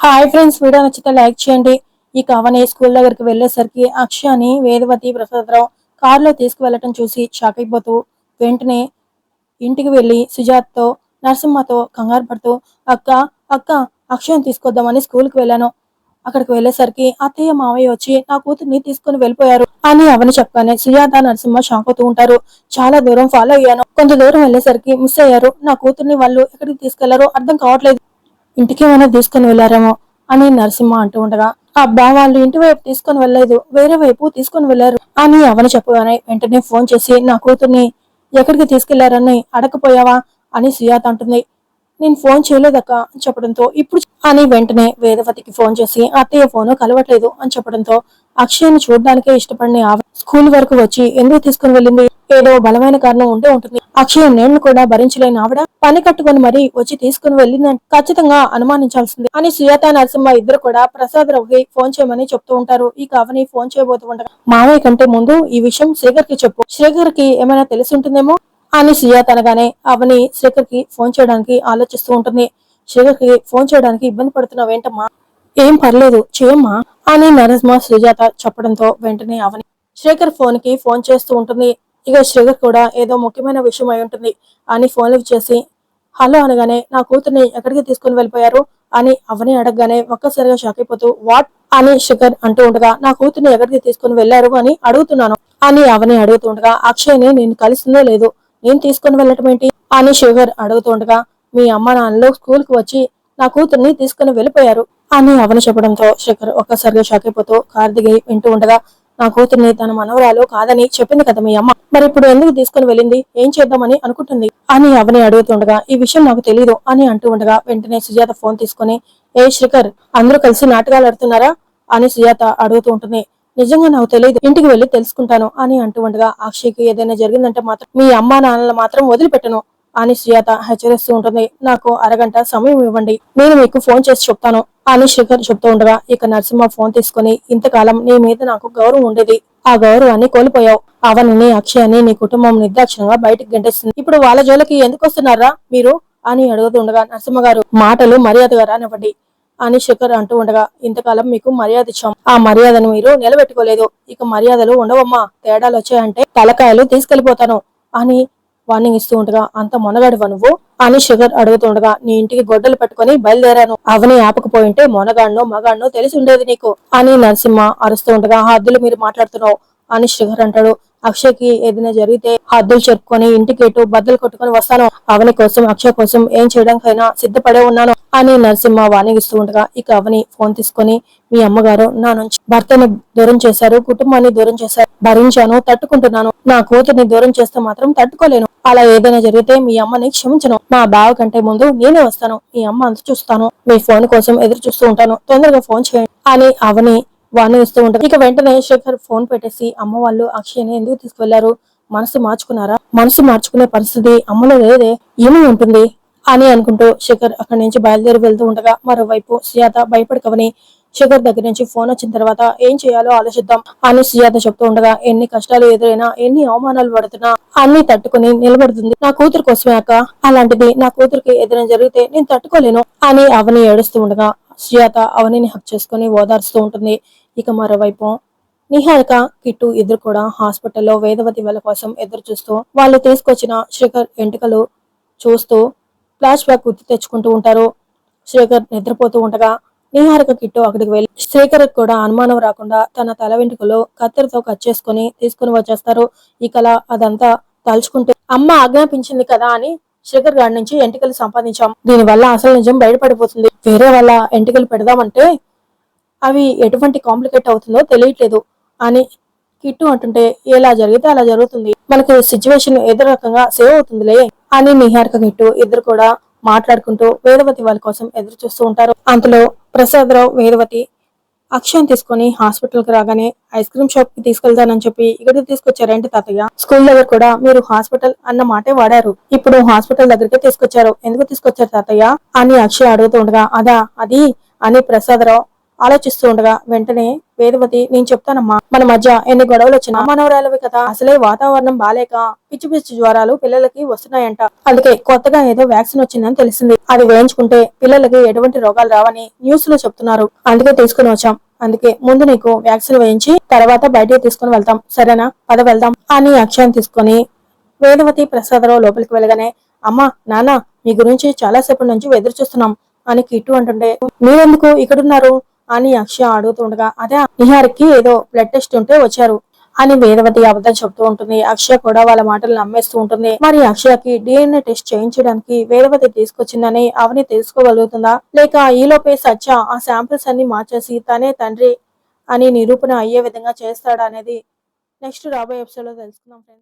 Hi friends video నచ్చితే like చేయండి. ఈ కవని స్కూల్ దగ్గరికి వెళ్ళేసరికి అక్షయాని వేదవతి ప్రసాదరావు కారులో తీసుకువెళ్ళటం చూసి షాక్ అయిపోతూ వెంటనే ఇంటికి వెళ్ళి సుజాత్తో నరసింహతో కంగారు పడుతూ అక్క అక్క అక్షయం తీసుకొద్దామని స్కూల్కి వెళ్ళాను. అక్కడికి వెళ్ళేసరికి అత్తయ్య మావయ్య వచ్చి నా కూతుర్ని తీసుకుని వెళ్ళిపోయారు. అని అవని చెప్పగానే సుజాత నరసింహ షాక్ అవుతూ ఉంటారు. చాలా దూరం ఫాలో అయ్యాను. కొంత దూరం వెళ్ళేసరికి మిస్ అయ్యారు. నా కూతుర్ని వాళ్ళు ఎక్కడికి తీసుకెళ్ళారో అర్థం కావట్లేదు. ఇంటికేమైనా తీసుకుని వెళ్ళారేమో అని నరసింహ అంటూ ఉండగా అబ్బా వాళ్ళు ఇంటి వైపు తీసుకొని వెళ్ళలేదు వేరే వైపు తీసుకొని వెళ్ళారు అని అవని చెప్పగానే వెంటనే ఫోన్ చేసి నా కూతుర్ని ఎక్కడికి తీసుకెళ్ళారని అడగపోయావా అని సుయాత అంటుంది. నేను ఫోన్ చేయలేదక్క అని చెప్పడంతో ఇప్పుడు అని వెంటనే వేదవతికి ఫోన్ చేసి అత్తయ్య ఫోన్ కలవట్లేదు అని చెప్పడంతో అక్షయ్ని చూడడానికే ఇష్టపడిన స్కూల్ వరకు వచ్చి ఎందుకు తీసుకుని వెళ్ళింది? ఏదో బలమైన కారణం ఉంటే ఉంటుంది. అక్షయ్ నేను కూడా భరించలేని ఆవిడ పని కట్టుకొని మరీ వచ్చి తీసుకుని వెళ్ళిందని ఖచ్చితంగా అనుమానించాల్సింది అని సుజాత నరసింహ ఇద్దరు కూడా ప్రసాద్ రావుకి ఫోన్ చేయమని చెప్తూ ఉంటారు. ఈ కావని ఫోన్ చేయబోతూ ఉండగా మామయ్య కంటే ముందు ఈ విషయం శ్రీకర్కి చెప్పు. శేఖర్కి ఏమైనా తెలిసి ఉంటుందేమో? అని సుజాత అనగానే అవని శ్రీకర్కి ఫోన్ చేయడానికి ఆలోచిస్తూ ఉంటుంది. శ్రీకర్కి ఫోన్ చేయడానికి ఇబ్బంది పడుతున్నావేంటమ్మా ఏం పర్లేదు చేయమ్మా అని నరసింహ సుజాత చెప్పడంతో వెంటనే అవని శేఖర్ ఫోన్కి ఫోన్ చేస్తూ ఉంటుంది. ఇక శ్రీకర్ కూడా ఏదో ముఖ్యమైన విషయం అయి ఉంటుంది అని ఫోన్ చేసి హలో అనగానే నా కూతుర్ని ఎక్కడికి తీసుకుని వెళ్ళిపోయారు అని అవని అడగగానే ఒక్కసారిగా షాక్ అయిపోతూ వాట్ అని శిఖర్ అంటూ ఉండగా నా కూతుర్ని ఎక్కడికి తీసుకుని వెళ్ళారు అని అడుగుతున్నాను అని అవని అడుగుతుండగా అక్షయ్ని నేను కలిసిందో లేదు నేను తీసుకుని వెళ్ళటం ఏంటి? అని శిఖర్ అడుగుతుండగా మీ అమ్మ నాన్నలు స్కూల్కు వచ్చి నా కూతుర్ని తీసుకుని వెళ్ళిపోయారు అని అవని చెప్పడంతో శేఖర్ ఒక్కసారిగా షాక్ అయిపోతూ కార్ దిగి వింటూ ఉండగా నా కూతుర్ని తన మనవరాలు కాదని చెప్పింది కదా మీ అమ్మ. మరి ఇప్పుడు ఎందుకు తీసుకుని వెళ్ళింది? ఏం చేద్దామని అనుకుంటుంది. అని అవని అడుగుతుండగా ఈ విషయం నాకు తెలియదు అని అంటూ ఉండగా వెంటనే సుజాత ఫోన్ తీసుకుని ఏ శ్రీకర్ అందరూ కలిసి నాటకాలు ఆడుతున్నారా? అని సుజాత అడుగుతూ ఉంటుంది. నిజంగా నాకు తెలియదు ఇంటికి వెళ్ళి తెలుసుకుంటాను అని అంటూ ఉండగా అక్షయ్కి ఏదైనా జరిగిందంటే మాత్రం మీ అమ్మా నాన్నలు మాత్రం వదిలిపెట్టను. అని సుజాత హెచ్చరిస్తూ ఉంటుంది. నాకు అరగంట సమయం ఇవ్వండి. నేను మీకు ఫోన్ చేసి చెప్తాను. అని శేఖర్ చెప్తూ ఉండగా ఇక నరసింహ ఫోన్ తీసుకుని ఇంతకాలం నీ మీద నాకు గౌరవం ఉండేది. ఆ గౌరవాన్ని కోల్పోయావు. అవనిని అక్షయాన్ని నీ కుటుంబం నిర్దాక్షిణంగా బయటకు గంటేస్తుంది ఇప్పుడు వాళ్ళ జోలికి ఎందుకు వస్తున్నారా మీరు? అని అడుగుతుండగా నరసింహ గారు మాటలు మర్యాదగా రానివ్వండి. అని శేఖర్ అంటూ ఉండగా ఇంతకాలం మీకు మర్యాద ఇచ్చాం. ఆ మర్యాదను మీరు నిలబెట్టుకోలేదు. ఇక మర్యాదలు ఉండవమ్మా. తేడాలు వచ్చాయంటే తలకాయలు తీసుకెళ్ళిపోతాను అని వార్నింగ్ ఇస్తూ ఉండగా అంత మొనగాడివా నువ్వు? అని షుగర్ అడుగుతుండగా నీ ఇంటికి గొడ్డలు పట్టుకొని బయలుదేరాను. అవని ఆపకపోయింటే మొనగాడ్నో మగాడ్నో తెలిసి ఉండేది నీకు. అని నరసింహ అరుస్తూ ఉండగా హద్దులు మీరు మాట్లాడుతున్నావు. అని శ్రీహర్ అంటాడు. అక్షయ్కి ఏదైనా జరిగితే హద్దులు చెప్పుకొని ఇంటికి ఎటు బద్దలు కొట్టుకొని వస్తాను. అవని కోసం అక్షయ్ కోసం ఏం చేయడానికైనా సిద్ధపడే ఉన్నాను అని నరసింహ వాణిగిస్తూ ఉండగా ఇక అవని ఫోన్ తీసుకొని మీ అమ్మగారు నా నుంచి భర్తని దూరం చేశారు కుటుంబాన్ని దూరం చేశారు. భరించాను తట్టుకుంటున్నాను. నా కూతుర్ని దూరం చేస్తే మాత్రం తట్టుకోలేను. అలా ఏదైనా జరిగితే మీ అమ్మని క్షమించను. మా బావ కంటే ముందు నేనే వస్తాను. మీ అమ్మ అంత చూస్తాను. మీ ఫోన్ కోసం ఎదురు చూస్తూ ఉంటాను. తొందరగా ఫోన్ చేయండి అని అవని వాణి ఇస్తూ ఉంటారు. ఇక వెంటనే శేఖర్ ఫోన్ పెట్టేసి అమ్మ వాళ్ళు అక్షయ్ని ఎందుకు తీసుకువెళ్ళారు మనసు మార్చుకున్నారా? మనసు మార్చుకునే పరిస్థితి అమ్మలో లేదే ఏమి ఉంటుంది? అని అనుకుంటూ శేఖర్ అక్కడి నుంచి బయలుదేరి వెళ్తూ ఉండగా మరోవైపు సుజాత భయపడకవని శేఖర్ దగ్గర నుంచి ఫోన్ వచ్చిన తర్వాత ఏం చేయాలో ఆలోచిద్దాం అని సుజాత చెప్తూ ఉండగా ఎన్ని కష్టాలు ఎదురైనా ఎన్ని అవమానాలు పడుతున్నా అన్ని తట్టుకుని నిలబడుతుంది. నా కూతురు కోసమే అక్క. అలాంటిది నా కూతురికి ఎదురైన జరిగితే నేను తట్టుకోలేను అని అవని ఏడుస్తూ ఉండగా సుజాత అవనిని హక్ చేసుకుని ఓదార్స్తూ ఉంటుంది. ఇక మరోవైపు నిహారిక కిట్టు ఇద్దరు కూడా హాస్పిటల్లో వేదవతి వాళ్ళ కోసం ఎదురు చూస్తూ వాళ్ళు తీసుకొచ్చిన శేఖర్ ఎంటుకలు చూస్తూ ఫ్లాష్ బ్యాక్ గుర్తు తెచ్చుకుంటూ ఉంటారు. శేఖర్ నిద్రపోతూ ఉండగా నిహారిక కిట్టు అక్కడికి వెళ్ళి శేఖర్ కూడా అనుమానం రాకుండా తన తల వెంట్రుకలో కత్తెరతో కట్ చేసుకుని తీసుకుని వచ్చేస్తారు. ఇకలా అదంతా తలుచుకుంటూ అమ్మ ఆజ్ఞాపించింది కదా అని శేఖర్ గారి నుంచి ఎంటికలు సంపాదించాం. దీని వల్ల అసలు నిజం బయటపడిపోతుంది. వేరే వాళ్ళ ఎంటికలు పెడదామంటే అవి ఎటువంటి కాంప్లికేట్ అవుతుందో తెలియట్లేదు. అని కిట్టు అంటుంటే ఎలా జరిగితే అలా జరుగుతుంది. మనకు సిచ్యువేషన్ ఏదో రకంగా సేవ్ అవుతుందిలే అని నిహారిక కిట్టు ఇద్దరు కూడా మాట్లాడుకుంటూ వేదవతి వాళ్ళ కోసం ఎదురు చూస్తూ ఉంటారు. అంతలో ప్రసాదరావు వేదవతి అక్షయం తీసుకొని హాస్పిటల్కి రాగానే ఐస్ క్రీమ్ షాప్కి తీసుకెళ్తానని చెప్పి ఇక్కడికి తీసుకొచ్చారంటే తాతయ్య? స్కూల్ దగ్గర కూడా మీరు హాస్పిటల్ అన్న మాటే వాడారు. ఇప్పుడు హాస్పిటల్ దగ్గరికి తీసుకొచ్చారు. ఎందుకు తీసుకొచ్చారు తాతయ్య? అని అక్షయ్ అడుగుతుండగా అదా అది అని ప్రసాదరావు ఆలోచిస్తూ ఉండగా వెంటనే వేదవతి నేను చెప్తానమ్మా. మన మధ్య ఎన్ని గొడవలు వచ్చినా మనవరాలవి కదా. అసలే వాతావరణం బాలేక పిచ్చి పిచ్చి జ్వరాలు పిల్లలకి వస్తున్నాయంట. అందుకే కొత్తగా ఏదో వ్యాక్సిన్ వచ్చిందని తెలిసింది. అది వేయించుకుంటే పిల్లలకి ఎటువంటి రోగాలు రావని న్యూస్లో చెప్తున్నారు. అందుకే తీసుకుని వచ్చాం. అందుకే ముందు నీకు వ్యాక్సిన్ వేయించి తర్వాత బయటికి తీసుకుని వెళ్తాం. సరేనా? పద వెళ్దాం. అని అక్షయం తీసుకొని వేదవతి ప్రసాదరావు లోపలికి వెళ్ళగానే అమ్మా నాన్న మీ గురించి చాలాసేపటి నుంచి ఎదురు చూస్తున్నాం. అని కిట్టు అంటుండే మీరెందుకు ఇక్కడున్నారు? అని అక్షయ అడుగుతుండగా అదే నిహార్కి ఏదో బ్లడ్ టెస్ట్ ఉంటే వచ్చారు అని వేదవతి అబద్ధం చెప్తూ ఉంటుంది. అక్షయ కూడా వాళ్ళ మాటలు నమ్మేస్తూ ఉంటుంది. మరి అక్షయకి డిఎన్ఏ టెస్ట్ చేయించడానికి వేదవతి తీసుకొచ్చిందని అవని తెలుసుకోగలుగుతుందా? లేక ఈలోపే సత్య ఆ శాంపిల్స్ అన్ని మార్చేసి తనే తండ్రి అని నిరూపణ అయ్యే విధంగా చేస్తాడా అనేది నెక్స్ట్ రాబోయే ఎపిసోడ్లో తెలుసుకుందాం ఫ్రెండ్స్